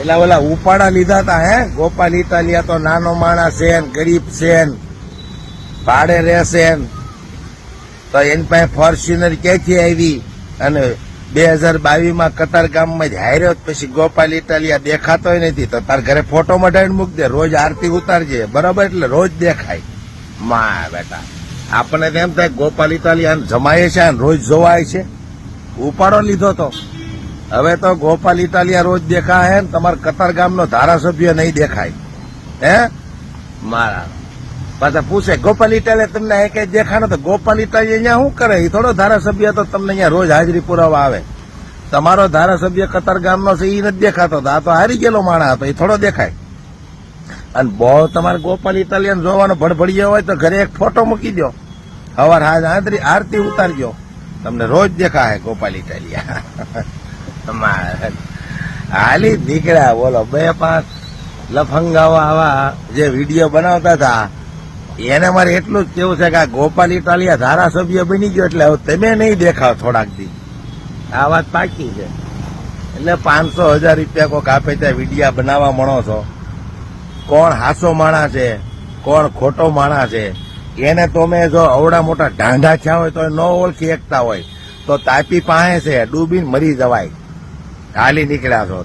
એટલે ઓલા ઉપાડા લીધા હતા હે? ગોપાલ ઇટાલિયા તો નાનો માણસ છે ગરીબ છે ભાડે રહેશે તો એની પાસે ફોર્ચ્યુનર ક્યાંથી આવી? અને બે હજાર બાવીસમાં કતાર ગામમાં જ હાર્યો પછી ગોપાલ ઇટાલિયા દેખાતો નથી. તો તાર ઘરે ફોટો મઢાઈને મૂક દે, રોજ આરતી ઉતારજે. બરાબર? એટલે રોજ દેખાય. માં બેટા, આપણને તેમ થાય ગોપાલ ઇટાલિયા જમાય છે રોજ જોવાય છે. ઉપાડો લીધો તો. હવે તો ગોપાલ ઇટાલિયા રોજ દેખાય ને, તમારા કતાર ગામનો ધારાસભ્ય નહીં દેખાય. હે? મારા. પાછા પૂછે, ગોપાલ ઇટાલિયા તમને અહીં કઈ દેખાનો તો ગોપાલ ઇટાલિયા અહીંયા શું કરે? એ થોડો ધારાસભ્ય તો તમને અહીંયા રોજ હાજરી પુરાવા આવે. તમારો ધારાસભ્ય કતાર ગામનો છે એ નથી દેખાતો. આ તો હારી ગયેલો માણસ હતો એ થોડો દેખાય. અને બહુ તમારે ગોપાલ ઇટાલિયન જોવાનો ભડભડિયો હોય તો ઘરે એક ફોટો મૂકી દો હવાર હાજ આંતરી આરતી ઉતારજો. તમને રોજ દેખાય ગોપાલ ઇટાલિયા. તમારે હાલી નીકળ્યા, બોલો, બે પાંચ લફંગાઓ આવા જે વીડિયો બનાવતા હતા, એને મારે એટલું જ કેવું છે કે આ ગોપાલ ઇટાલિયા ધારાસભ્ય બની ગયો એટલે હવે તમે નહીં દેખાવ થોડાક દી. આ વાત પાકી છે. એટલે પાંચસો હજાર રૂપિયા કોક આપે ત્યાં વિડીયા બનાવવા મળો છો. કોણ હાસો માણા છે? કોણ ખોટો માણા છે? એને તમે જો અવડા મોટા ઢાંઢા થયા હોય તો ન ઓળખી એકતા હોય. તો તાપી પાસે છે, ડૂબીને મરી જવાય. હાલી નીકળ્યા છો.